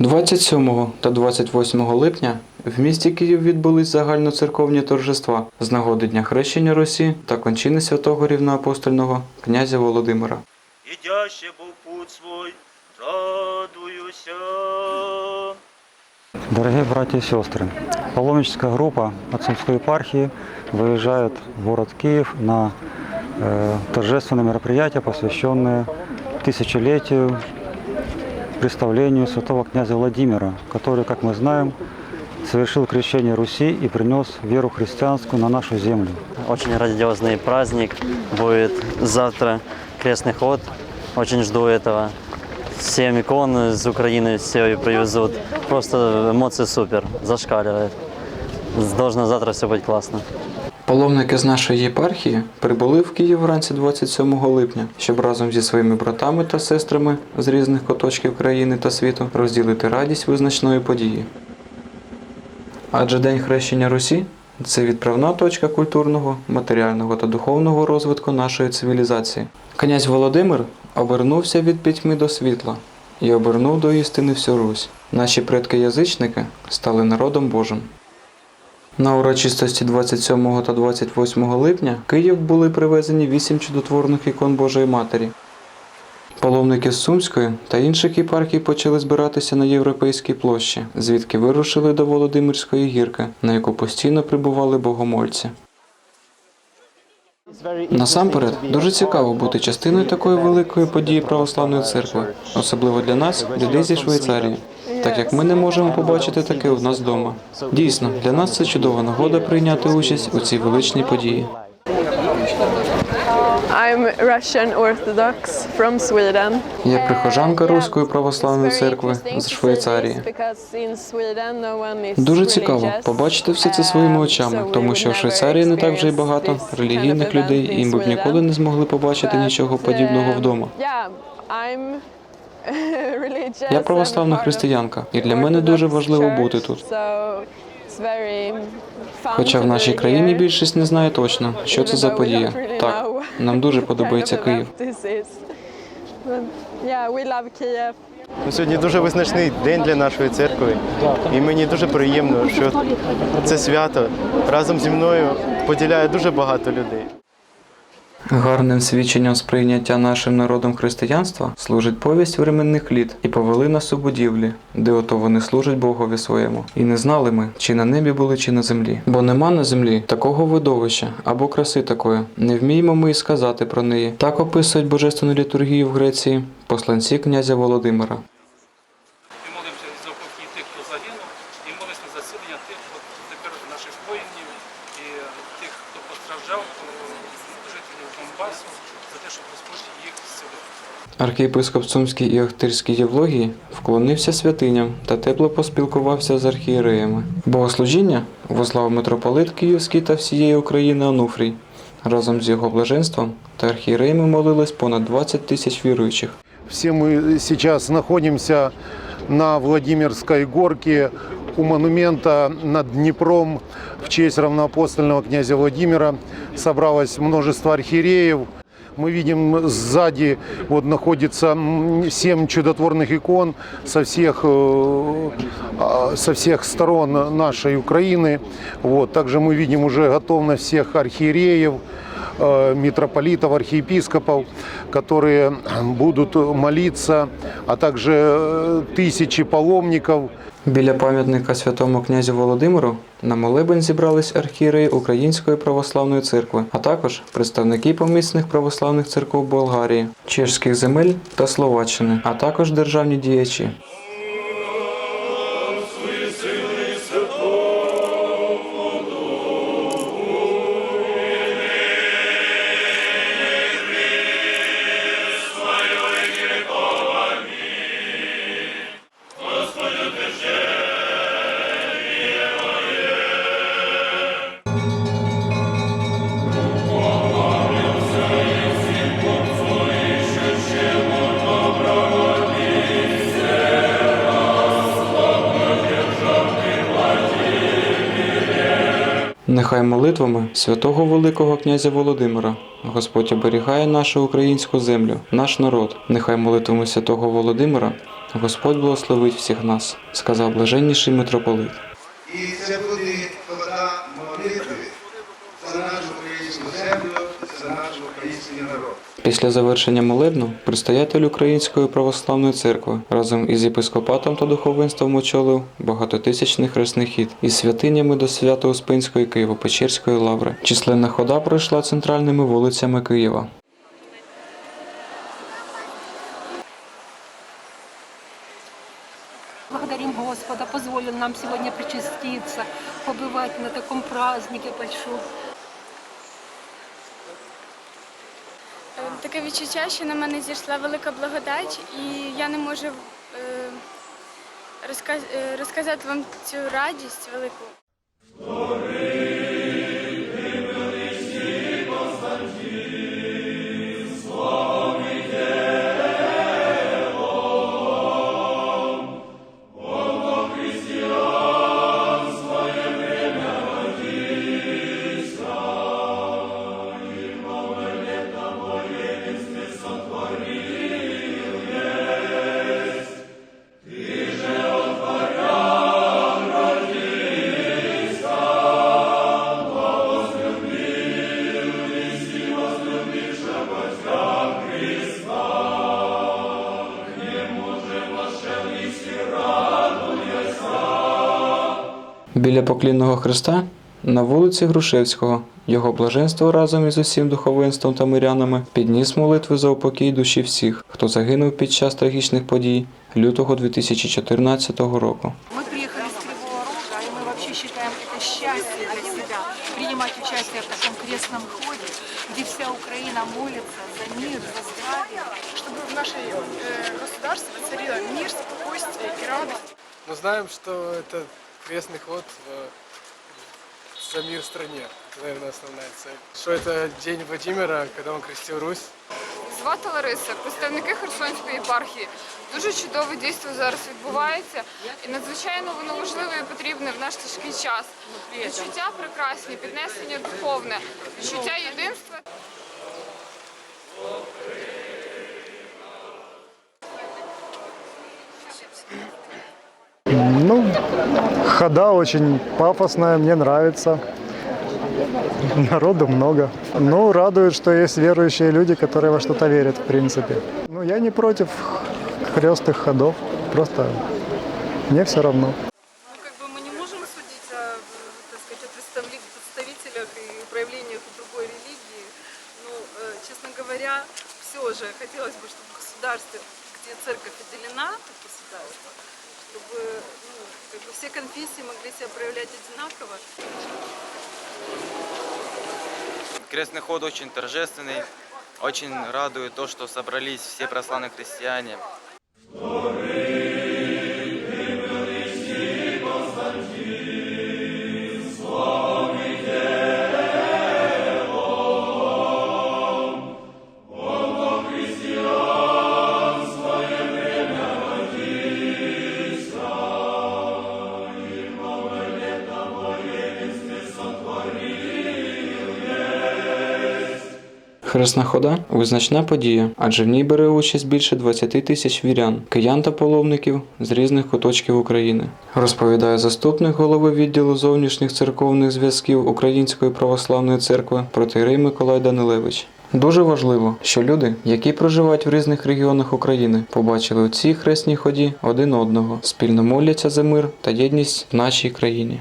27 та 28 липня в місті Київ відбулись загальноцерковні торжества з нагоди Дня хрещення Русі та кончини святого рівноапостольного князя Володимира. Ідяще був путь свой, радуюся. Дорогие братья и сестры, паломническая группа от Сумской епархии выезжает в город Киев на э, торжественное мероприятие, посвященное тысячелетию представлению святого князя Владимира, который, как мы знаем, совершил крещение Руси и принес веру христианскую на нашу землю. Очень грандиозный праздник будет завтра крестный ход. Очень жду этого. Семь икон из Украины все привезут. Просто эмоции супер, зашкаливает. Должно завтра все быть классно. Паломники з нашої єпархії прибули в Київ вранці 27 липня, щоб разом зі своїми братами та сестрами з різних куточків країни та світу розділити радість визначної події. Адже День хрещення Русі це відправна точка культурного, матеріального та духовного розвитку нашої цивілізації. Князь Володимир обернувся від пітьми до світла і обернув до істини всю Русь. Наші предки-язичники стали народом Божим. На урочистості 27 та 28 липня Київ були привезені вісім чудотворних ікон Божої Матері. Паломники з Сумської та інших єпархій почали збиратися на європейській площі, звідки вирушили до Володимирської гірки, на яку постійно прибували богомольці. Насамперед, дуже цікаво бути частиною такої великої події православної церкви, особливо для нас, людей зі Швейцарії, так як ми не можемо побачити таке у нас вдома. Дійсно, для нас це чудова нагода прийняти участь у цій величній події. I'm Russian Orthodox from Sweden. Я прихожанка Руської православної церкви з Швейцарії. Дуже цікаво побачити все це своїми очами, тому що в Швейцарії не так вже й багато релігійних людей, і ми б ніколи не змогли побачити нічого подібного вдома. Я православна християнка, і для мене дуже важливо бути тут. Хоча в нашій країні більшість не знає точно, що це за подія. Так, нам дуже подобається Київ. Ну, Сьогодні дуже визначний день для нашої церкви, і мені дуже приємно, що це свято разом зі мною поділяє дуже багато людей. Гарним свідченням сприйняття нашим народом християнства служить повість временних літ і повели нас у будівлі, де ото вони служать Богові своєму. І не знали ми, чи на небі були, чи на землі. Бо нема на землі такого видовища або краси такої. Не вміємо ми і сказати про неї. Так описують божественну літургію в Греції посланці князя Володимира. І молимося за тих, хто загинув, і молимося за тих, от тепер наших воїнів і тих, хто постраждав, Донбасу, за те, щоб Господь їх зцілив. Архієпископ Сумський і Охтирський Євлогії вклонився святиням та тепло поспілкувався з архієреями. Богослужіння вослав митрополит Київський та всієї України Онуфрій. Разом з його блаженством та архієреями молилось понад 20 тисяч віруючих. Все мы сейчас находимся на Владимирской горке у монумента над Днепром в честь равноапостольного князя Владимира. Собралось множество архиереев. Мы видим сзади вот находится м, семь чудотворных икон со всех, э, а, со всех сторон нашей Украины. Вот. Также мы видим уже готовность всех архиереев, э, митрополитов, архиепископов, которые будут молиться, а также э, тысячи паломников. Біля пам'ятника святому князю Володимиру на молебень зібрались архієреї Української православної церкви, а також представники помісних православних церков Болгарії, чешських земель та Словаччини, а також державні діячі. Нехай молитвами святого Великого князя Володимира Господь оберігає нашу українську землю, наш народ. Нехай молитвами святого Володимира Господь благословить всіх нас, сказав блаженніший митрополит. І молитви Після завершення молебну предстоятель Української православної церкви разом із єпископатом та духовенством очолив багатотисячний хресний хід із святинями до Свято-Успенської Києво-Печерської лаври. Численна хода пройшла центральними вулицями Києва. Благодарим Господа, позволил нам сегодня причаститься, побывать на таком празднике большом. Таке відчуття, що на мене зійшла велика благодать, і я не можу е, е, розказати вам цю радість велику. Біля поклінного хреста на вулиці Грушевського його блаженство разом із усім духовенством та мирянами підніс молитви за упокій душі всіх, хто загинув під час трагічних подій лютого 2014 року. Мы приехали с Кривого Рога, и мы вообще считаем это счастье для себя принимать участие в таком крестном ходе, где вся Украина молится за мир, за здравие, чтобы в нашей э, государстве царила мир, спокойствие и радость. Мы знаем, что это крестный ход за мир в стране. Это, наверное, основная цель. Что это День Владимира, когда он крестил Русь. Звати Лариса, представники Херсонської єпархії. Дуже чудове дійство зараз відбувається, і надзвичайно воно важливе і потрібне в наш тяжкий час. Відчуття прекрасні, піднесення духовне, відчуття єдинства. Ну, хода очень пафосная, мне нравится. Народу много. Ну, радует, что есть верующие люди, которые во что-то верят, в принципе. Ну, я не против крестных ходов, просто мне все равно. Ну, как бы мы не можем судить о, представителях и проявлениях другой религии. Ну, э, честно говоря, все же хотелось бы, чтобы в государстве, где церковь отделена от государства, чтобы ну, как бы все конфессии могли себя проявлять одинаково. Крестный ход очень торжественный. Очень радует то, что собрались все православные христиане. Хресна хода визначна подія, адже в ній бере участь більше 20 тисяч вірян, киян та паломників з різних куточків України. Розповідає заступник голови відділу зовнішніх церковних зв'язків Української православної церкви протирей Миколай Данилевич. Дуже важливо, що люди, які проживають в різних регіонах України, побачили у цій хресній ході один одного, спільно моляться за мир та єдність в нашій країні.